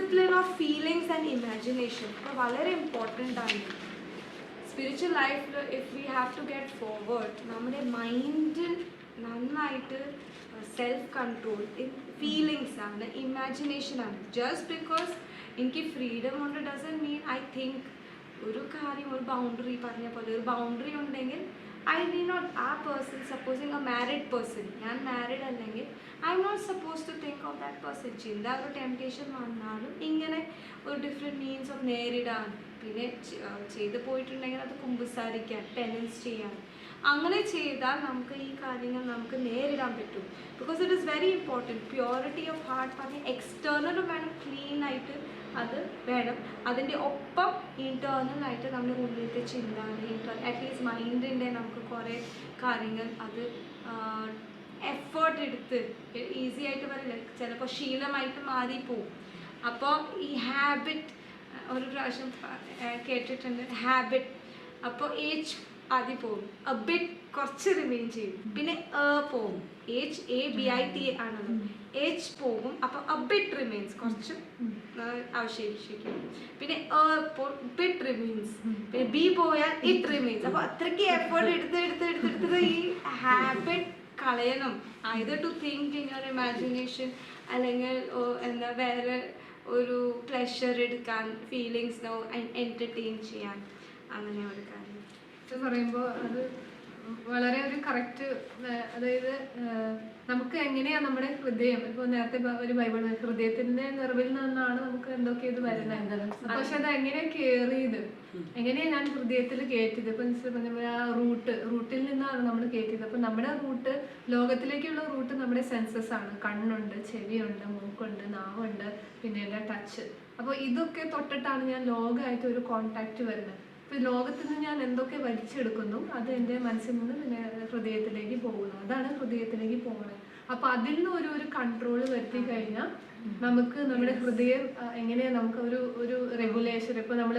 Discipline of feelings and imagination അപ്പോൾ വളരെ important ആണ്. സ്പിരിച്വൽ ലൈഫിൽ if we have to get forward നമ്മുടെ മൈൻഡിൽ നന്നായിട്ട് സെൽഫ് കൺട്രോൾ ഫീലിങ്സ് ആണ് ഇമാജിനേഷൻ ആണ്. ജസ്റ്റ് ബിക്കോസ് എനിക്ക് ഫ്രീഡം ഉണ്ട് ഡസൻ മീൻ ഐ തിങ്ക് ഒരു കാര്യം ഒരു ബൗണ്ടറി പറഞ്ഞ പോലെ ഒരു ബൗണ്ടറി ഉണ്ടെങ്കിൽ ഐ ഡി നോട്ട് ആ person supposing a married person ഞാൻ മാരിഡ് അല്ലെങ്കിൽ I'm not suppose to think of that person ചിന്ത ഒരു ടെംപ്റ്റേഷൻ വന്നാലും ഇങ്ങനെ ഒരു ഡിഫറെന്റ് മീൻസ് ഓഫ് നേരിടാൻ പിന്നെ ചെയ്തു പോയിട്ടുണ്ടെങ്കിൽ അത് കുമ്പസാരിക്കാൻ പെനൻസ് ചെയ്യാൻ. അങ്ങനെ ചെയ്താൽ നമുക്ക് ഈ കാര്യങ്ങൾ നമുക്ക് നേരിടാൻ പറ്റും. Because it is very important purity of heart പറഞ്ഞ് എക്സ്റ്റേണലും വേണം ക്ലീൻ ആയിട്ട് അത് വേണം. അതിന്റെ ഒപ്പം ഇന്റേർണൽ ആയിട്ട് നമ്മുടെ ഉള്ളിലത്തെ ചിന്ത ഇന്റേർണൽ അറ്റ്ലീസ്റ്റ് മൈൻഡിന്റെ നമുക്ക് കുറേ കാര്യങ്ങൾ അത് എഫേർട്ട് എടുത്ത് ഈസി ആയിട്ട് പറയില്ല. ചിലപ്പോൾ ശീലമായിട്ട് മാറിപ്പോവും. അപ്പോൾ ഈ ഹാബിറ്റ് ഒരു പ്രാവശ്യം കേട്ടിട്ടുണ്ട്. ഹാബിറ്റ് അപ്പോൾ ഏജ് ആദ്യം പോകും. അബിറ്റ് ബിറ്റ് കുറച്ച് റിമെയിൻ ചെയ്യും. പിന്നെ എ പോകും. H A B I T ആണല്ലോ. ഏജ് പോകും. അപ്പൊ അബിറ്റ് ബിറ്റ് റിമെയിൻസ് കുറച്ച് അവശേഷിക്കും. പിന്നെ ബിറ്റ് റിമെയിൻസ് പിന്നെ ബി പോയാൽ ഇറ്റ് റിമെയിൻസ് അപ്പോൾ അത്രയ്ക്ക് എഫേർട്ട് എടുത്ത് എടുത്ത് എടുത്ത് എടുത്തിട്ട് ഈ ഹാബിറ്റ് കളയണം. Either to think in your imagination അല്ലെങ്കിൽ എന്താ വേറെ ഒരു പ്ലഷർ എടുക്കാൻ ഫീലിങ്സ് എന്റർടൈൻ ചെയ്യാൻ. അങ്ങനെ ഒരു കാര്യം. പറയുമ്പോൾ അത് വളരെ ഒരു കറക്റ്റ് അതായത് നമുക്ക് എങ്ങനെയാ നമ്മുടെ ഹൃദയം? ഇപ്പൊ നേരത്തെ ഒരു ബൈബിൾ ഹൃദയത്തിന്റെ നിറവിൽ നിന്നാണ് നമുക്ക് എന്തൊക്കെ ഇത് വരുന്നത്. പക്ഷെ അത് എങ്ങനെ കേറിയത് എങ്ങനെയാ ഞാൻ ഹൃദയത്തിൽ കയറ്റിയത്? ഇപ്പൊ ആ റൂട്ട് റൂട്ടിൽ നിന്നാണ് നമ്മൾ കയറ്റിയത്. അപ്പൊ നമ്മുടെ റൂട്ട് ലോകത്തിലേക്കുള്ള റൂട്ട് നമ്മുടെ സെൻസസ് ആണ്. കണ്ണുണ്ട് ചെവിയുണ്ട് മൂക്കുണ്ട് നാവുണ്ട് പിന്നെ ടച്ച് അപ്പോൾ ഇതൊക്കെ തൊട്ടിട്ടാണ് ഞാൻ ലോകമായിട്ട് ഒരു കോണ്ടാക്ട് വരുന്നത്. ഇപ്പൊ ലോകത്തിൽ നിന്ന് ഞാൻ എന്തൊക്കെ വലിച്ചെടുക്കുന്നു അത് എന്റെ മനസ്സിൽ നിന്ന് പിന്നെ ഹൃദയത്തിലേക്ക് പോകുന്നു. അതാണ് ഹൃദയത്തിലേക്ക് പോകുന്നത് അപ്പൊ അതിൽ നിന്ന് ഒരു ഒരു കൺട്രോൾ വരുത്തി കഴിഞ്ഞാൽ നമുക്ക് നമ്മുടെ ഹൃദയം എങ്ങനെയാ നമുക്ക് ഒരു ഒരു റെഗുലേഷൻ ഇപ്പൊ നമ്മൾ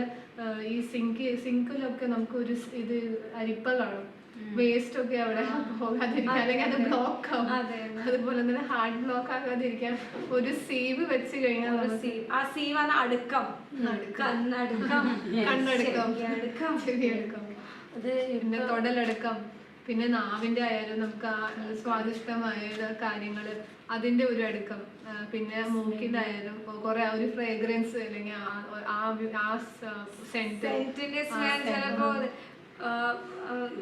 ഈ സിങ്ക് സിങ്കിലൊക്കെ നമുക്ക് ഒരു ഇത് അരിപ്പ കാണും. വേസ്റ്റ് ഒക്കെ അവിടെ പോകാതിരിക്കാൻ അല്ലെങ്കിൽ അത് ബ്ലോക്ക് ആവും. അതെ. അതുപോലെ തന്നെ ഹാർഡ് ബ്ലോക്ക് ആകാതിരിക്കാൻ ഒരു സീവ് വെച്ച് കഴിഞ്ഞാൽ ആ സീവ് ആണ് അടുക്കം. കണ്ണടുക്കം. കണ്ണെടുക്കാം. ചെവിയെടുക്കാം അത് പിന്നെ തൊടലടുക്കം. പിന്നെ നാവിന്റെ ആയാലും നമുക്ക് സ്വാദിഷ്ടമായ കാര്യങ്ങൾ അതിന്റെ ഒരു അടുക്കം. പിന്നെ മൂക്കിന്റെ ആയാലും കുറെ ആ ഒരു ഫ്രേഗ്രൻസ് അല്ലെങ്കിൽ ആ ആ സെന്റ്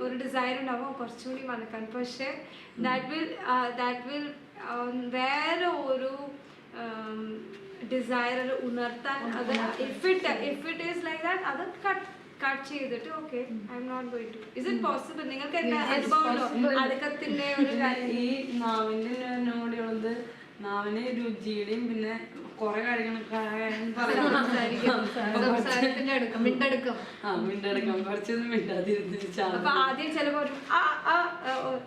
ഒരു ഡിസൈർ ഉണ്ടാവും കുറച്ചുകൂടി മണക്കാൻ പക്ഷേ ദാറ്റ് വിൽ ദാറ്റ് വിൽ വേറെ ഒരു ഡിസയർ ഉണർത്താൻ അത് if it if it is like that അത് കട്ട് കട്ട് ചെയ്തിട്ട് okay I'm not going to is it possible നിങ്ങൾക്ക് എന്താ അനുഭവമല്ലോ അടുക്കത്തിന്റെ ഒരു കാര്യം. ഈ നാവിന്റെ നോടിയുള്ളത് നാവിന് രുചിയുടെയും പിന്നെ കുറെ മിണ്ടടുക്കം. മിണ്ടടക്കം. കുറച്ചൊന്നും മിണ്ടാതിരുന്ന് ആദ്യം ചിലപ്പോ ഒരു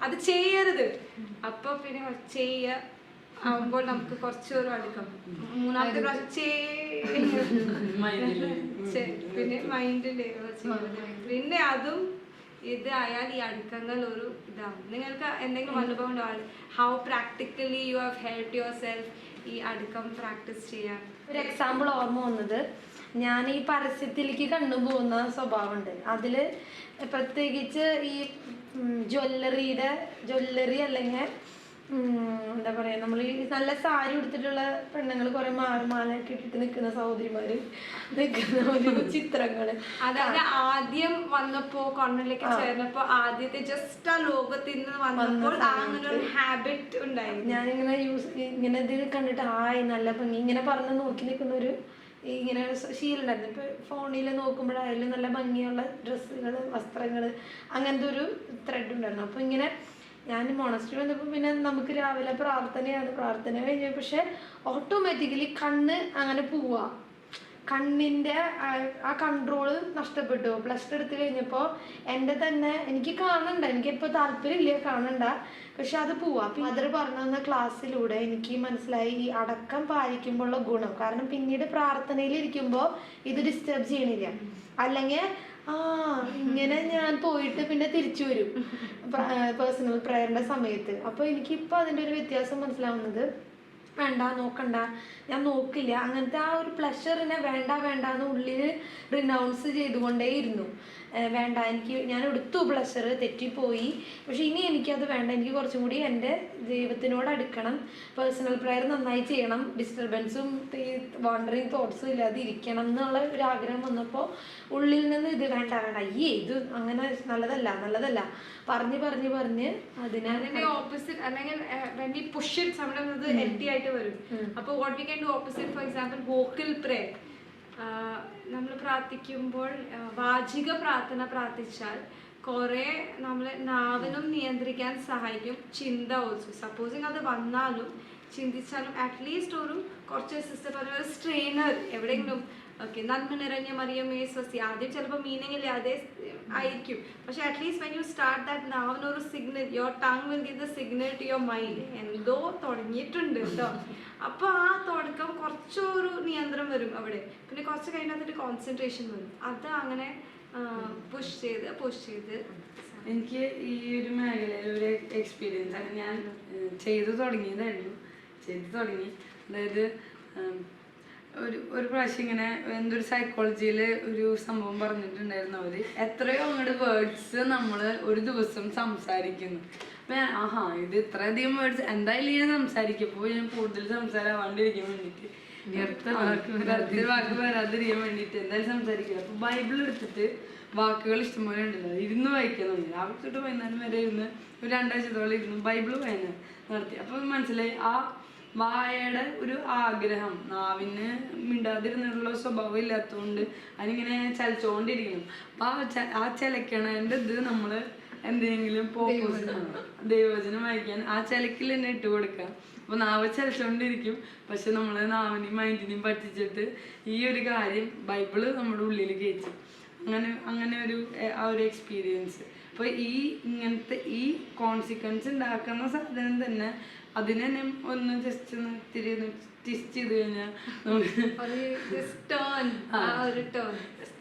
അത് ചെയ്യരുത്. അപ്പൊ പിന്നെ കുറച്ച് ചെയ്യ. ആവുമ്പോൾ നമുക്ക് കുറച്ചൊരു അടുക്കാം. മൂന്നാമത്തെ പ്രാവശ്യം ചെ- പിന്നെ മൈൻഡിന്റെ പിന്നെ അതും ഇതായാൽ ഈ അടുക്കങ്ങൾ ഒരു ഇതാവും നിങ്ങൾക്ക് എന്തെങ്കിലും അനുഭവം ഉണ്ടോ? How practically you have help yourself ഈ അടുക്കം പ്രാക്ടീസ് ചെയ്യാൻ? ഒരു എക്സാമ്പിൾ ഓർമ്മ വന്നത്. ഞാൻ ഈ പരസ്യത്തിലേക്ക് കണ്ടുപോകുന്ന സ്വഭാവമുണ്ട്. അതിൽ പ്രത്യേകിച്ച് ഈ ജ്വല്ലറിയുടെ ജ്വല്ലറി അല്ലെങ്കിൽ എന്താ പറയുക നമ്മൾ ഈ നല്ല സാരി ഉടുത്തിട്ടുള്ള പെണ്ണുങ്ങൾ കുറെ മാല മാലയൊക്കെ ഇട്ടിട്ട് നിൽക്കുന്ന സഹോദരിമാര് നിൽക്കുന്ന ഒരു ചിത്രങ്ങൾ. അതായത് ആദ്യം വന്നപ്പോ കണ്ണിലേക്ക് ചേർന്നപ്പോ ആദ്യത്തെ ജസ്റ്റ് ആ ലോകത്തിൽ നിന്ന് വന്നപ്പോൾ അങ്ങനെ ഒരു ഹാബിറ്റ് ഉണ്ടായി ഞാനിങ്ങനെ യൂസ് ഇങ്ങനെ ഇത് കണ്ടിട്ട് ആയി നല്ല ഭംഗി ഇങ്ങനെ പറഞ്ഞ് നോക്കി നിൽക്കുന്ന ഒരു ഇങ്ങനെ ശീലുണ്ടായിരുന്നു ഇപ്പൊ ഫോണിൽ നോക്കുമ്പോഴായാലും നല്ല ഭംഗിയുള്ള ഡ്രസ്സുകൾ വസ്ത്രങ്ങൾ അങ്ങനത്തെ ഒരു ത്രെഡ് ഉണ്ടായിരുന്നു. അപ്പൊ ഇങ്ങനെ ഞാൻ മോണസ്ട്രി വന്നപ്പോൾ പിന്നെ നമുക്ക് രാവിലെ പ്രാർത്ഥനയാണ്. പ്രാർത്ഥന കഴിഞ്ഞ പക്ഷെ ഓട്ടോമാറ്റിക്കലി കണ്ണ് അങ്ങനെ പോവാ. കണ്ണിന്റെ ആ കൺട്രോൾ നഷ്ടപ്പെട്ടു. പ്ലസ് ടു എടുത്തു കഴിഞ്ഞപ്പോൾ എന്റെ തന്നെ എനിക്ക് കാണണ്ട. എനിക്കിപ്പോൾ താല്പര്യമില്ല കാണണ്ട. പക്ഷെ അത് പോവാ. അപ്പം മദർ പറഞ്ഞു തന്ന ക്ലാസ്സിലൂടെ എനിക്ക് മനസ്സിലായി ഈ അടക്കം പാലിക്കുമ്പോഴുള്ള ഗുണം. കാരണം പിന്നീട് പ്രാർത്ഥനയിൽ ഇരിക്കുമ്പോൾ ഇത് ഡിസ്റ്റർബ് ചെയ്യണില്ല. അല്ലെങ്കിൽ ആ ഇങ്ങനെ ഞാൻ പോയിട്ട് പിന്നെ തിരിച്ചു വരും. പേഴ്സണൽ പ്രയറിന്റെ സമയത്ത്. അപ്പോൾ എനിക്കിപ്പോ അതിന്റെ ഒരു വ്യത്യാസം മനസ്സിലാവുന്നത് വേണ്ട നോക്കണ്ട. ഞാൻ നോക്കില്ല. അങ്ങനത്തെ ആ ഒരു പ്ലഷറിനെ വേണ്ട വേണ്ട എന്ന് ഉള്ളിൽ റിനൗൺസ് ചെയ്തുകൊണ്ടേയിരുന്നു. വേണ്ട എനിക്ക് ഞാൻ എടുത്തു പ്ലഷർ തെറ്റിപ്പോയി. പക്ഷെ ഇനി എനിക്കത് വേണ്ട. എനിക്ക് കുറച്ചും കൂടി എന്റെ ദൈവത്തിനോട് അടുക്കണം. പേഴ്സണൽ പ്രെയർ നന്നായി ചെയ്യണം. ഡിസ്റ്റർബൻസും ഈ വാണ്ടറിങ് തോട്ട്സും ഇല്ലാതെ ഇരിക്കണം എന്നുള്ള ഒരു ആഗ്രഹം വന്നപ്പോൾ ഉള്ളിൽ നിന്ന് ഇത് വേണ്ട വേണ്ട. അയ്യേ ഇത് അങ്ങനെ നല്ലതല്ല നല്ലതല്ല. പറഞ്ഞ് പറഞ്ഞ് പറഞ്ഞ് അതിനെ ഓപ്പോസിറ്റ് അല്ലെങ്കിൽ പുഷ് ആയിട്ട് വരും. അപ്പോൾ what we can do opposite for example vocal pray നമ്മൾ പ്രാർത്ഥിക്കുമ്പോൾ വാചിക പ്രാർത്ഥന പ്രാർത്ഥിച്ചാൽ കുറേ നമ്മളെ നാവിനും നിയന്ത്രിക്കാൻ സഹായിക്കും ചിന്ത ഓൾസോ സപ്പോസിങ് അത് വന്നാലും ചിന്തിച്ചാലും അറ്റ്ലീസ്റ്റ് ഒരു കുറച്ച് സിസ്റ്റർ പറഞ്ഞ ഒരു സ്ട്രെയിനർ എവിടെയെങ്കിലും ഓക്കെ നന്മ നിറഞ്ഞ മറിയമേ സ്വസ്തി ആദ്യം ചിലപ്പോൾ മീനിങ് ഇല്ലാതെ ആയിരിക്കും. പക്ഷേ at least when you start that നാവിനൊരു signal your tongue will give the signal to your mind എന്തോ തുടങ്ങിയിട്ടുണ്ട് കേട്ടോ അപ്പോൾ ആ തുടക്കം കുറച്ചൊരു നിയന്ത്രണം വരും അവിടെ. പിന്നെ കുറച്ച് കഴിഞ്ഞാൽ കോൺസെൻട്രേഷൻ വരും. അത് അങ്ങനെ പുഷ് ചെയ്ത് പുഷ് ചെയ്ത്. എനിക്ക് ഈ ഒരു മേഖലയിൽ ഒരു എക്സ്പീരിയൻസ് ആണ് ഞാൻ ചെയ്തു തുടങ്ങിയതായിരുന്നു. ചെയ്തു തുടങ്ങി. അതായത് ഒരു ഒരു പ്രാവശ്യം ഇങ്ങനെ എന്തൊരു സൈക്കോളജിയിൽ ഒരു സംഭവം പറഞ്ഞിട്ടുണ്ടായിരുന്നു അവർ എത്രയോ അങ്ങോട്ട് വേർഡ്സ് നമ്മൾ ഒരു ദിവസം സംസാരിക്കുന്നു. അപ്പൊ ഞാൻ ആഹാ ഇത് ഇത്രയധികം വേർഡ്സ് എന്തായാലും ഞാൻ സംസാരിക്കപ്പോൾ ഞാൻ കൂടുതൽ സംസാരമാവാണ്ടിരിക്കാൻ വേണ്ടിയിട്ട് വെറുതെ വാക്ക് വരാതിരിക്കാൻ വേണ്ടിയിട്ട് എന്തായാലും സംസാരിക്കുക അപ്പൊ ബൈബിൾ എടുത്തിട്ട് വാക്കുകൾ ഇഷ്ടംപോലെ ഉണ്ടല്ലോ. ഇരുന്ന് വായിക്കാൻ തുടങ്ങി രാവിലെ തൊട്ട് വൈകുന്നേരം വരെ ഇരുന്ന് ഒരു രണ്ടാഴ്ചത്തോളം ഇരുന്ന് ബൈബിൾ വായന നടത്തി. അപ്പൊ മനസ്സിലായി ആ വായയുടെ ഒരു ആഗ്രഹം. നാവിന് മിണ്ടാതിരുന്നുള്ള സ്വഭാവം ഇല്ലാത്തതുകൊണ്ട് അതിനിങ്ങനെ ചലിച്ചുകൊണ്ടിരിക്കണം അപ്പൊ ആ ച- ആ ചലക്കണേന്റെ ഇത് നമ്മൾ എന്തെങ്കിലും ദൈവവചനം വായിക്കാൻ ആ ചലക്കിൽ തന്നെ ഇട്ട് കൊടുക്കാം അപ്പൊ നാവ് ചലിച്ചുകൊണ്ടിരിക്കും പക്ഷെ നമ്മൾ നാവിനെയും മൈൻഡിനെയും പറ്റിച്ചിട്ട് ഈ ഒരു കാര്യം ബൈബിൾ നമ്മുടെ ഉള്ളിൽ കയറ്റി അങ്ങനെ അങ്ങനെ ഒരു ആ ഒരു എക്സ്പീരിയൻസ് അപ്പോൾ ഈ ഇങ്ങനത്തെ ഈ കോൺസിക്വൻസ് ഉണ്ടാക്കുന്ന സാധനം തന്നെ അതിനെ ഒന്ന് ജസ്റ്റ് ഒന്ന് ഇത്തിരി ഒന്ന് കഴിഞ്ഞാൽ ഒരു ടേൺ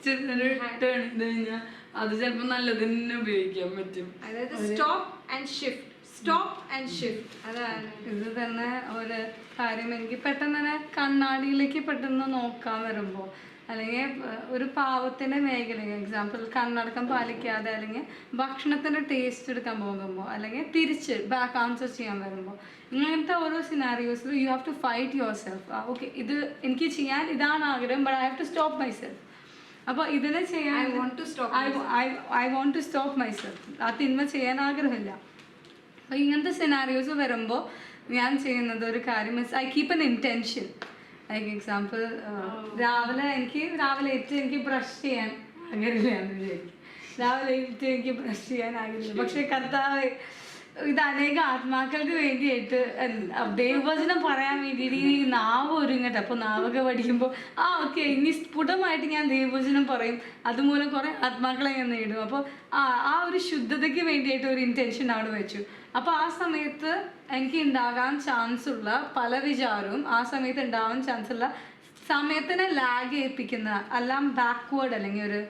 ചെയ്ത് കഴിഞ്ഞാൽ അത് ചിലപ്പോൾ നല്ലതിന് തന്നെ ഉപയോഗിക്കാൻ പറ്റും. അതായത് stop and shift stop and shift അതാണ്. ഇത് തന്നെ ഒരു കാര്യം. എനിക്ക് പെട്ടെന്ന് തന്നെ കണ്ണാടിയിലേക്ക് പെട്ടെന്ന് നോക്കാൻ വരുമ്പോൾ അല്ലെങ്കിൽ ഒരു പാവത്തിന്റെ മേഖല എക്സാമ്പിൾ കണ്ണടക്കം പാലിക്കാതെ അല്ലെങ്കിൽ ഭക്ഷണത്തിന്റെ ടേസ്റ്റ് എടുക്കാൻ പോകുമ്പോൾ അല്ലെങ്കിൽ തിരിച്ച് ബാക്ക് ആൻസർ ചെയ്യാൻ വരുമ്പോൾ ഇങ്ങനത്തെ ഓരോ scenarios you have to fight yourself okay ഇത് എനിക്ക് ചെയ്യാൻ ഇതാണ് ആഗ്രഹം but I have to stop myself അപ്പോൾ ഇതിനെ ചെയ്യാൻ I want to stop I want to stop myself ആ തിന്മ ചെയ്യാൻ ആഗ്രഹമില്ല. അപ്പോൾ ഇങ്ങനത്തെ സിനാരിയോസ് വരുമ്പോൾ ഞാൻ ചെയ്യുന്നത് ഒരു കാര്യം means I keep an intention like example രാവിലെ എനിക്ക് രാവിലെ ഏറ്റവും എനിക്ക് ബ്രഷ് ചെയ്യാൻ ആഗ്രഹമില്ല എന്ന് വിചാരിക്കും. രാവിലെ ഏറ്റവും എനിക്ക് ബ്രഷ് ചെയ്യാൻ ആഗ്രഹമില്ല. പക്ഷേ കർത്താവ് ഇത് അനേക ആത്മാക്കൾക്ക് വേണ്ടിയിട്ട് ദൈവവചനം പറയാൻ വേണ്ടിയിട്ട് ഈ നാവ് ഒരുങ്ങട്ടെ. അപ്പോൾ നാവൊക്കെ പഠിക്കുമ്പോൾ ആ ഓക്കെ ഇനി സ്ഫുടമായിട്ട് ഞാൻ ദൈവവചനം പറയും. അതുമൂലം കുറേ ആത്മാക്കളെ ഞാൻ നേടും. അപ്പോൾ ആ ആ ഒരു ശുദ്ധതയ്ക്ക് വേണ്ടിയിട്ട് ഒരു ഇന്റൻഷൻ അവിടെ വെച്ചു. അപ്പോൾ ആ സമയത്ത് എനിക്ക് ഉണ്ടാകാൻ ചാൻസ് ഉള്ള പല വിചാരവും ആ സമയത്ത് ഉണ്ടാവാൻ ചാൻസ് ഉള്ള സമയത്തിനെ ലാഗ് ഏൽപ്പിക്കുന്ന എല്ലാം ബാക്ക്വേർഡ് അല്ലെങ്കിൽ ഒരു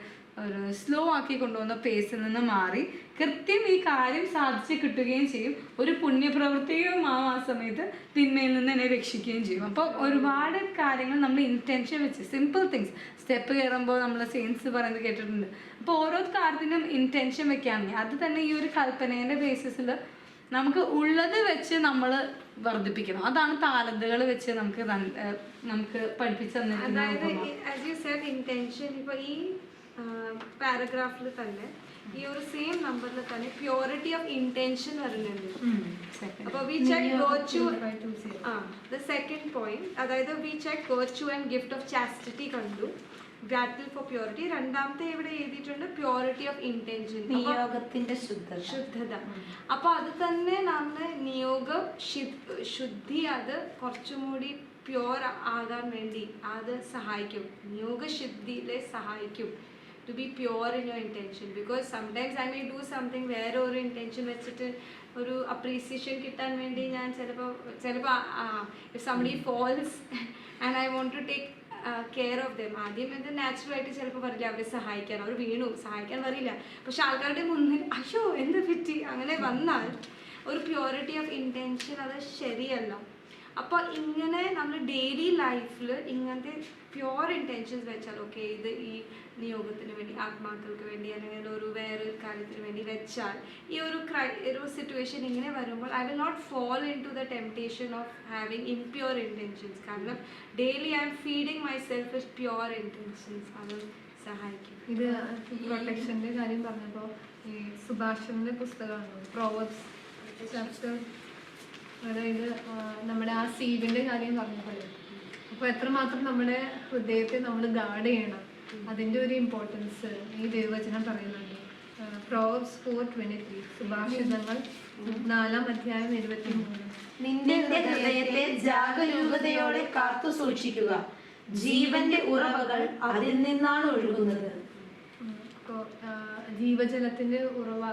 ഒരു സ്ലോ ആക്കി കൊണ്ടുപോകുന്ന പേസിൽ നിന്ന് മാറി കൃത്യം ഈ കാര്യം സാധിച്ച് കിട്ടുകയും ചെയ്യും. ഒരു പുണ്യപ്രവൃത്തിയും ആ ആ സമയത്ത് തിന്മയിൽ നിന്ന് എന്നെ രക്ഷിക്കുകയും ചെയ്യും. അപ്പോൾ ഒരുപാട് കാര്യങ്ങൾ നമ്മൾ ഇന്റൻഷൻ വെച്ച് സിമ്പിൾ തിങ്സ് സ്റ്റെപ്പ് കയറുമ്പോൾ നമ്മൾ സെയിൻസ് പറയുന്നത് കേട്ടിട്ടുണ്ട്. അപ്പോൾ ഓരോ കാര്യത്തിനും ഇന്റൻഷൻ വെക്കുകയാണെങ്കിൽ അത് തന്നെ ഈ ഒരു കൽപ്പനേന്റെ ബേസിസിൽ നമുക്ക് ഉള്ളത് വെച്ച് നമ്മൾ വർദ്ധിപ്പിക്കണം. അതാണ് താലന്തുകൾ വെച്ച് നമുക്ക് നമുക്ക് പഠിപ്പിച്ചു തന്നിട്ടുണ്ട് ഈ പാരഗ്രാഫിൽ തന്നെ ഈ ഒരു സെയിം നമ്പറിൽ തന്നെ പ്യൂരിറ്റി ഓഫ് ഇന്റൻഷൻ വരുന്നുണ്ട്. അപ്പൊ. അപ്പോൾ വി ചെക്ക് വേർച്യു ആ ദ സെക്കൻഡ് പോയിന്റ് അതായത് we check virtue and gift of chastity കണ്ടു. ബാറ്റിൽ ഫോർ പ്യൂരിറ്റി രണ്ടാമത്തെ ഇവിടെ എഴുതിയിട്ടുണ്ട് പ്യൂരിറ്റി ഓഫ് ഇന്റൻഷൻ നിയോഗത്തിന്റെ ശുദ്ധത. ശുദ്ധത. അപ്പൊ അത് തന്നെ നമ്മൾ നിയോഗം ശുദ്ധി അത് കുറച്ചും കൂടി പ്യോർ ആകാൻ വേണ്ടി അത് സഹായിക്കും. നിയോഗശുദ്ധിയിലെ സഹായിക്കും. To be pure in your intention because sometimes I may do something വേറെ ഒരു ഇന്റൻഷൻ വെച്ചിട്ട് ഒരു അപ്രീസിയേഷൻ കിട്ടാൻ വേണ്ടി ഞാൻ ചിലപ്പോൾ ചിലപ്പോൾ if somebody falls and I want to take care of them ആദ്യം ഇത് നാച്ചുറൽ ആയിട്ട് ചിലപ്പോൾ പറയില്ല അവരെ സഹായിക്കാൻ. അവർ വീണു സഹായിക്കാൻ പറയില്ല പക്ഷെ ആൾക്കാരുടെ മുന്നിൽ അയ്യോ എന്ത് പറ്റി? അങ്ങനെ വന്നാൽ ഒരു പ്യൂരിറ്റി ഓഫ് ഇന്റൻഷൻ അത് ശരിയല്ല. അപ്പോൾ ഇങ്ങനെ നമ്മൾ ഡെയിലി ലൈഫിൽ ഇങ്ങനത്തെ പ്യുവർ ഇന്റൻഷൻസ് വെച്ചാൽ ഓക്കെ ഇത് ഈ നിയോഗത്തിന് വേണ്ടി ആത്മാക്കൾക്ക് വേണ്ടി അല്ലെങ്കിൽ ഒരു വേറെ കാര്യത്തിന് വേണ്ടി വെച്ചാൽ ഈ ഒരു ക്രൈ ഒരു സിറ്റുവേഷൻ ഇങ്ങനെ വരുമ്പോൾ I will not fall into the temptation of having impure intentions കാരണം daily I'm feeding myself with pure intentions അത് സഹായിക്കും. ഇത് പ്രൊട്ടക്ഷന്റെ കാര്യം പറഞ്ഞപ്പോൾ ഈ സുഭാഷിന്റെ പുസ്തകമാണ് പ്രോവർബ്സ് ചാപ്റ്റർ അതായത് നമ്മുടെ ആ സീഡിന്റെ കാര്യം പറഞ്ഞപ്പോഴേ. അപ്പോൾ എത്രമാത്രം നമ്മുടെ ഹൃദയത്തെ നമ്മൾ ഗാർഡ് ചെയ്യണം. അതിന്റെ ഒരു ഇമ്പോർട്ടൻസ് ഈ ദൈവവചനം പറയുന്നുണ്ട്. പ്രോസ് ഫോർ ട്വന്റി ത്രീ സുഭാഷിതങ്ങൾ നാലാം അധ്യായം ഇരുപത്തി മൂന്ന് നിന്റെ ഹൃദയത്തെ ജാഗരൂകതയോടെ കാത്തു സൂക്ഷിക്കുക. ജീവന്റെ ഉറവകൾ അതിൽ നിന്നാണ് ഒഴുകുന്നത്. ജീവജലത്തിന്റെ ഉറവ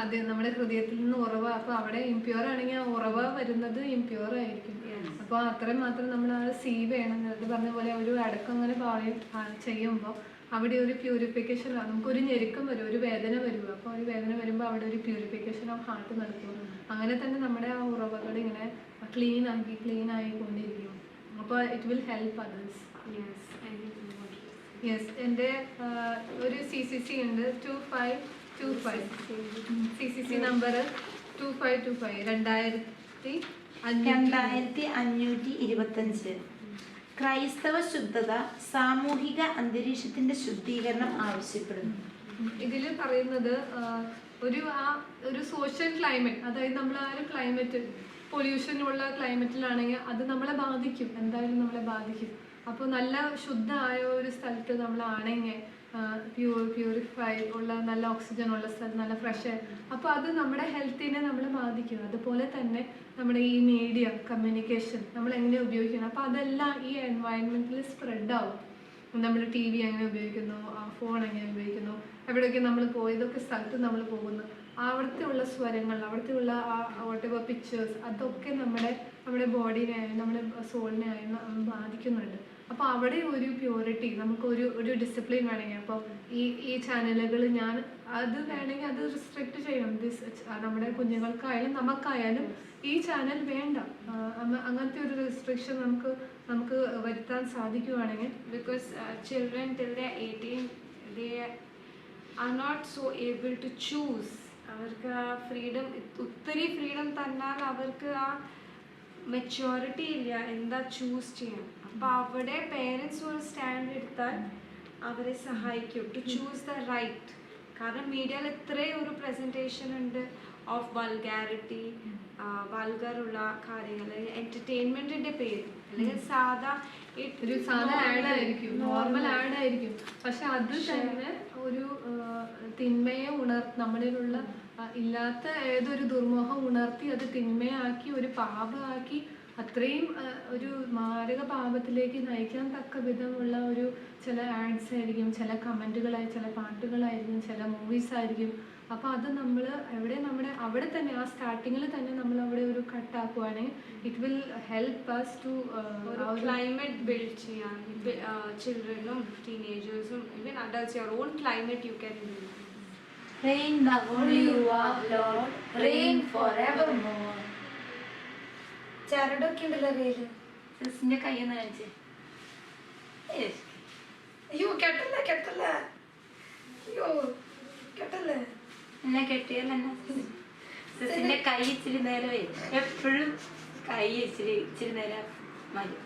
അത് നമ്മുടെ ഹൃദയത്തിൽ നിന്ന് ഉറവ. അപ്പൊ അവിടെ ഇംപ്യൂർ ആണെങ്കിൽ ആ ഉറവ വരുന്നത് ഇംപ്യൂർ ആയിരിക്കും. അപ്പൊ അത്രയും മാത്രം നമ്മൾ ആ സീ വേണം. നേരത്തെ പറഞ്ഞ പോലെ ഒരു അടക്കം അങ്ങനെ പാളി ചെയ്യുമ്പോൾ അവിടെ ഒരു പ്യൂരിഫിക്കേഷൻ നമുക്കൊരു ഞെരുക്കം വരും ഒരു വേദന വരും. അപ്പോൾ ഒരു വേദന വരുമ്പോൾ അവിടെ ഒരു പ്യൂരിഫിക്കേഷൻ ഓഫ് ഹാർട്ട് നടക്കും. അങ്ങനെ തന്നെ നമ്മുടെ ആ ഉറവകൾ ഇങ്ങനെ ക്ലീൻ ആക്കി ക്ലീൻ ആയിക്കൊണ്ടിരിക്കും. അപ്പോൾ it will help others yes yes എന്റെ ഒരു സി സി സി ഉണ്ട്. Two five two five C C C number two five two five രണ്ടായിരത്തി രണ്ടായിരത്തി അഞ്ഞൂറ്റി ഇരുപത്തഞ്ച്. ക്രൈസ്തവ ശുദ്ധത സാമൂഹിക അന്തരീക്ഷത്തിന്റെ ശുദ്ധീകരണം ആവശ്യപ്പെടുന്നു. ഇതിൽ പറയുന്നത് ഒരു ആ ഒരു സോഷ്യൽ ക്ലൈമറ്റ് അതായത് നമ്മൾ ആ ഒരു ക്ലൈമറ്റ് പൊല്യൂഷനുള്ള ക്ലൈമറ്റിലാണെങ്കിൽ അത് നമ്മളെ ബാധിക്കും. എന്തായാലും നമ്മളെ ബാധിക്കും. അപ്പോൾ നല്ല ശുദ്ധമായ ഒരു സ്ഥലത്ത് നമ്മളാണെങ്കിൽ പ്യൂർ പ്യൂരിഫൈ ഉള്ള നല്ല ഓക്സിജൻ ഉള്ള സ്ഥലം നല്ല ഫ്രഷ് എയർ അപ്പോൾ അത് നമ്മുടെ ഹെൽത്തിനെ നമ്മൾ ബാധിക്കും അതുപോലെ തന്നെ നമ്മുടെ ഈ മീഡിയ കമ്മ്യൂണിക്കേഷൻ നമ്മൾ എങ്ങനെ ഉപയോഗിക്കണം അപ്പോൾ അതെല്ലാം ഈ എൻവയൺമെന്റിൽ സ്പ്രെഡ് ആവും. നമ്മൾ ടി വി എങ്ങനെ ഉപയോഗിക്കുന്നു? ഫോൺ എങ്ങനെ ഉപയോഗിക്കുന്നു? എവിടെയൊക്കെ നമ്മൾ പോയി ഇതൊക്കെ സ്ഥലത്ത് നമ്മൾ പോകുന്നു. അവിടുത്തെ ഉള്ള സ്വരങ്ങൾ അവിടുത്തെ ഉള്ള ആ പിക്ചേഴ്സ് അതൊക്കെ നമ്മുടെ നമ്മുടെ ബോഡീനെ ആയാലും നമ്മുടെ സോളിനെ ആയാലും ബാധിക്കുന്നുണ്ട്. അപ്പോൾ അവിടെ ഒരു പ്യൂരിറ്റി നമുക്ക് ഒരു ഒരു ഡിസിപ്ലിൻ വേണമെങ്കിൽ. അപ്പോൾ ഈ ഈ ചാനലുകൾ ഞാൻ അത് വേണമെങ്കിൽ അത് റിസ്ട്രിക്റ്റ് ചെയ്യണം. ദിസ് നമ്മുടെ കുഞ്ഞുങ്ങൾക്കായാലും നമുക്കായാലും ഈ ചാനൽ വേണ്ട. അങ്ങനത്തെ ഒരു റെസ്ട്രിക്ഷൻ നമുക്ക് നമുക്ക് വരുത്താൻ സാധിക്കുവാണെങ്കിൽ because children till the eighteen 18 are not so able to choose അവർക്ക് ആ ഫ്രീഡം ഒത്തിരി ഫ്രീഡം തന്നാൽ അവർക്ക് ആ മെച്യോറിറ്റി ഇല്ല. എന്താ ചൂസ് ചെയ്യണം അപ്പോൾ അവിടെ പേരൻസ് ഒരു സ്റ്റാൻഡ് എടുത്താൽ അവരെ സഹായിക്കും. ടു ചൂസ് ദ റൈറ്റ് കാരണം മീഡിയയിൽ ഇത്രയും ഒരു പ്രസന്റേഷൻ ഉണ്ട് ഓഫ് വൾഗാരിറ്റി വൾഗറുള്ള കാര്യങ്ങൾ എന്റർടൈൻമെന്റിന്റെ പേര്. അല്ലെങ്കിൽ സാധാ ഒരു സാധാ ആഡ് ആയിരിക്കും. നോർമൽ ആഡ് ആയിരിക്കും. പക്ഷെ അത് തന്നെ ഒരു തിന്മയെ ഉണർ നമ്മളിലുള്ള ഇല്ലാത്ത ഏതൊരു ദുർമോഹം ഉണർത്തി അത് തിന്മയാക്കി ഒരു പാപമാക്കി അത്രയും ഒരു മാരക പാപത്തിലേക്ക് നയിക്കാൻ തക്ക വിധമുള്ള ഒരു ചില ആഡ്സ് ആയിരിക്കും ചില കമന്റുകളായി ചില പാട്ടുകളായിരിക്കും ചില മൂവീസ് ആയിരിക്കും. അപ്പോൾ അത് നമ്മൾ എവിടെ നമ്മുടെ അവിടെ തന്നെ ആ സ്റ്റാർട്ടിങ്ങിൽ തന്നെ നമ്മൾ അവിടെ ഒരു cut കട്ടാക്കുവാണെങ്കിൽ it will help us to climate build ചെയ്യാൻ. ചിൽഡ്രനും ടീനേജേഴ്സും even adults your own climate you can build Reign the holy you Lord, reign forevermore. ചരടൊക്കെ ഉണ്ടല്ലോ കയ്യിൽ. കയ്യിൽ നിന്ന് കാണിച്ച്. അയ്യോ കെട്ടല്ല കെട്ടല്ല? അയ്യോ കെട്ടല്ലേ? എന്നെ കെട്ടിയാൽ എന്നെ കൈ ഇച്ചിരി നേരമേ എപ്പോഴും കൈ ഇച്ചിരി ഇച്ചിരി നേരം മതി.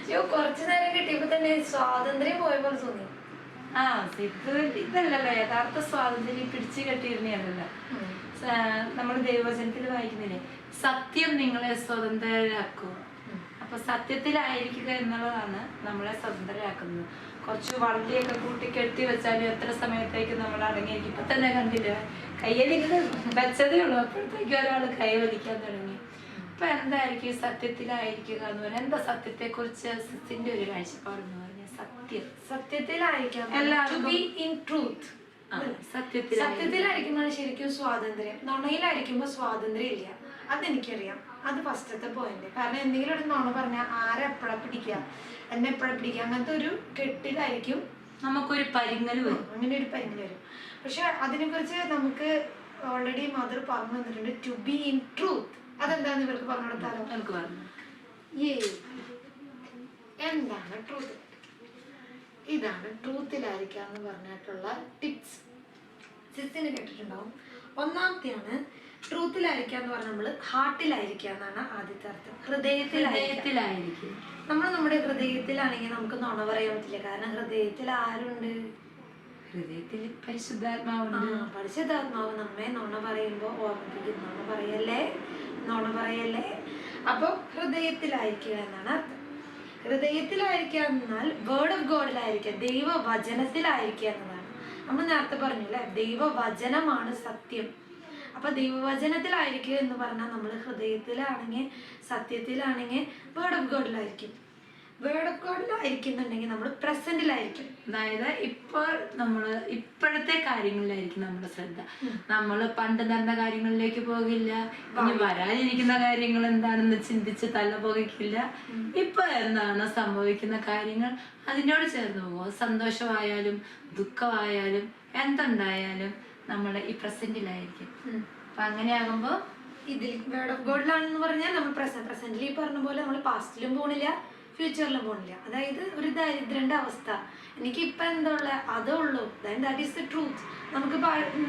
അയ്യോ കുറച്ചു നേരം കിട്ടിയപ്പോ തന്നെ സ്വാതന്ത്ര്യം പോയ പോലെ തോന്നി. ആ സിദ്ധു ഇതല്ലല്ലോ യഥാർത്ഥ സ്വാതന്ത്ര്യം പിടിച്ചു കെട്ടിയിരുന്നല്ലോ നമ്മൾ ദൈവവചനത്തിൽ വായിക്കുന്നില്ലേ? സത്യം നിങ്ങളെ സ്വതന്ത്രരാക്കുക അപ്പൊ സത്യത്തിലായിരിക്കുക എന്നുള്ളതാണ് നമ്മളെ സ്വതന്ത്രരാക്കുന്നത്. കുറച്ച് വള്ളിയൊക്കെ കൂട്ടി കെട്ടി വെച്ചാലും എത്ര സമയത്തേക്ക് നമ്മൾ അടങ്ങിയിരിക്കും? ഇപ്പൊ തന്നെ കണ്ടില്ല? കയ്യലിങ്ങനെ വെച്ചതേ ഉള്ളൂ. അപ്പോഴത്തേക്ക് ഒരാൾ കൈ വലിക്കാൻ തുടങ്ങി. അപ്പൊ എന്തായിരിക്കും സത്യത്തിലായിരിക്കുക എന്ന് പറഞ്ഞാൽ എന്താ സത്യത്തെ കുറിച്ച് സിന്റെ ഒരു കാഴ്ചപ്പാട് എന്ന് പറഞ്ഞാൽ സത്യം. സത്യത്തിലായിരിക്കാം. ട്രൂത്ത് സത്യത്തിലായിരിക്കുമ്പോൾ ശരിക്കും സ്വാതന്ത്ര്യം. നുണയിലായിരിക്കുമ്പോൾ സ്വാതന്ത്ര്യം ഇല്ല. അതെനിക്കറിയാം. അത് ഫസ്റ്റത്തെ പോയിന്റ് കാരണം എന്തെങ്കിലും ഒരു നുണ പറഞ്ഞാൽ ആരെ എപ്പോഴാ പിടിക്കുക? എന്നെ എപ്പോഴാ പിടിക്കുക? അങ്ങനത്തെ ഒരു കെട്ടിലായിരിക്കും. നമുക്കൊരു പരിങ്ങൽ വരും. അങ്ങനെ ഒരു പരിങ്ങൽ വരും. പക്ഷെ അതിനെക്കുറിച്ച് നമുക്ക് ഓൾറെഡി മദർ പറഞ്ഞു തന്നിട്ടുണ്ട്. ടു ബി ഇൻ ട്രൂത്ത് അതെന്താന്ന് ഇവർക്ക് പറഞ്ഞു കൊടുത്താലോ? എനിക്ക് പറഞ്ഞു എന്താണ് ട്രൂത്ത് ഇതാണ് ട്രൂത്തിലായിരിക്കുക എന്ന് പറഞ്ഞിട്ടുള്ള ടിപ്സ്. സിസിന് കേട്ടിട്ടുണ്ടാവും. ഒന്നാമത്തെയാണ് ട്രൂത്തിലായിരിക്കുക എന്ന് പറഞ്ഞാൽ നമ്മൾ ഹാർട്ടിലായിരിക്കുക എന്നാണ് ആദ്യത്തെ അർത്ഥം. ഹൃദയത്തിലായിരിക്കും. നമ്മൾ നമ്മുടെ ഹൃദയത്തിലാണെങ്കിൽ നമുക്ക് നുണ പറയാൻ പറ്റില്ല. കാരണം ഹൃദയത്തിൽ ആരുണ്ട്? ഹൃദയത്തിൽ പരിശുദ്ധാത്മാവുണ്ട്. ആ പരിശുദ്ധാത്മാവ് നമ്മെ നുണ പറയുമ്പോൾ ഓർമ്മിപ്പിക്കും. നുണ പറയല്ലേ? നുണ പറയല്ലേ? അപ്പോൾ ഹൃദയത്തിലായിരിക്കുക എന്നാണ് അർത്ഥം. ഹൃദയത്തിലായിരിക്കുക എന്നാൽ വേർഡ് ഓഫ് ഗോഡിലായിരിക്കുക ദൈവവചനത്തിലായിരിക്കുക എന്നതാണ്. നമ്മൾ നേരത്തെ പറഞ്ഞു അല്ലേ? ദൈവവചനമാണ് സത്യം. അപ്പൊ ദൈവവചനത്തിലായിരിക്കുക എന്ന് പറഞ്ഞാൽ നമ്മൾ ഹൃദയത്തിലാണെങ്കിൽ സത്യത്തിലാണെങ്കിൽ വേർഡ് ഓഫ് ഗോഡിലായിരിക്കും വേർഡ് ഓഫ് ഗോഡിലായിരിക്കുന്നുണ്ടെങ്കിൽ നമ്മൾ പ്രസന്റിലായിരിക്കും. അതായത് ഇപ്പോൾ നമ്മൾ ഇപ്പോഴത്തെ കാര്യങ്ങളിലായിരിക്കും നമ്മുടെ ശ്രദ്ധ. നമ്മൾ പണ്ട് നടന്ന കാര്യങ്ങളിലേക്ക് പോകില്ല ഇനി വരാനിരിക്കുന്ന കാര്യങ്ങൾ എന്താണെന്ന് ചിന്തിച്ച് തല പോകില്ല ഇപ്പൊ എന്താണ് സംഭവിക്കുന്ന കാര്യങ്ങൾ? അതിനോട് ചേർന്ന് പോകും സന്തോഷമായാലും ദുഃഖമായാലും എന്തുണ്ടായാലും നമ്മൾ ഈ പ്രസന്റിലായിരിക്കും. അപ്പൊ അങ്ങനെയാകുമ്പോ ഇതിൽ വേർഡ് ഓഫ് ഗോഡിലാണെന്ന് പറഞ്ഞാൽ നമ്മൾ പ്രസന്റ് പ്രസന്റിൽ ഈ പറഞ്ഞ പോലെ നമ്മൾ പാസ്റ്റിലും പോണില്ല. ഫ്യൂച്ചറിലും പോണില്ല. അതായത് ഒരു ദരിദ്രന്റെ അവസ്ഥ. എനിക്ക് ഇപ്പൊ എന്താ ഉള്ള അതേ ഉള്ളൂ ദാറ്റ് ഈസ് ദ ട്രൂത്ത് നമുക്ക്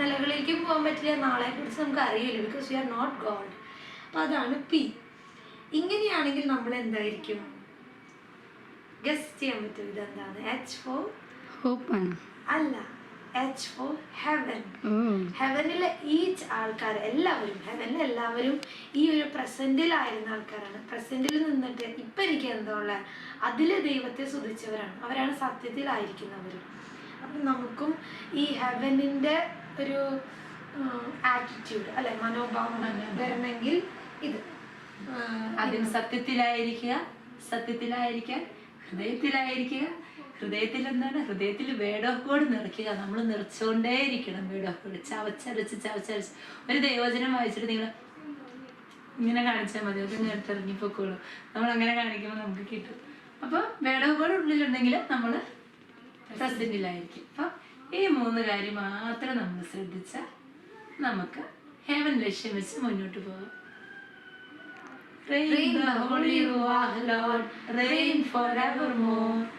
നിലകളിലേക്കും പോകാൻ പറ്റില്ല. നാളെ കുറിച്ച് നമുക്ക് അറിയില്ല. Because you are not God അപ്പൊ അതാണ് പി ഇങ്ങനെയാണെങ്കിൽ നമ്മൾ എന്തായിരിക്കും? ഗസ് ചെയ്യാൻ പറ്റും. ഇതെന്താണ്? എച്ച് ഫോർ ഹോപ്പാണ് അല്ല. എച്ച് ഫോർ ഹെവൻ ഹെവനിലെ ഈച്ച് ആൾക്കാർ എല്ലാവരും ഹെവനിലെ എല്ലാവരും ഈ ഒരു പ്രസന്റിലായിരുന്ന ആൾക്കാരാണ്. പ്രസന്റിൽ നിന്നിട്ട് ഇപ്പം എനിക്ക് എന്താ ഉള്ളത് അതിൽ ദൈവത്തെ സ്തുതിച്ചവരാണ്. അവരാണ് സത്യത്തിലായിരിക്കുന്നവർ അപ്പം നമുക്കും ഈ ഹെവനിന്റെ ഒരു ആറ്റിറ്റ്യൂഡ് അല്ലെ മനോഭാവം വരണമെങ്കിൽ ഇത്. അതിന് സത്യത്തിലായിരിക്കുക സത്യത്തിലായിരിക്കാൻ ഹൃദയത്തിലായിരിക്കുക ഹൃദയത്തിൽ എന്താണ് ഹൃദയത്തിൽ വേഡ് ഓഫ് ഗോഡ് നിറയ്ക്കുക. നമ്മൾ നിറച്ചുകൊണ്ടേയിരിക്കണം വേഡ് ഓഫ് ഗോഡ് ചവച്ചരച്ച് ചവച്ചരച്ച്. ഒരു ദൈവചനം വായിച്ചിട്ട് നിങ്ങൾ ഇങ്ങനെ കാണിച്ചാൽ മതി. അത് നേരത്തെ നമ്മൾ അങ്ങനെ കാണിക്കുമ്പോൾ നമുക്ക് കിട്ടും. അപ്പോൾ വേഡ് ഓഫ് ഗോഡ് ഉള്ളിലുണ്ടെങ്കിൽ നമ്മൾ പ്രസിഡന്റിലായിരിക്കും അപ്പം ഈ മൂന്ന് കാര്യം മാത്രം നമ്മൾ ശ്രദ്ധിച്ചാൽ നമുക്ക് ഹേവൻ ലക്ഷ്യം വെച്ച് മുന്നോട്ട് പോകാം. Reign the Holy Ruach, Lord, reign forevermore.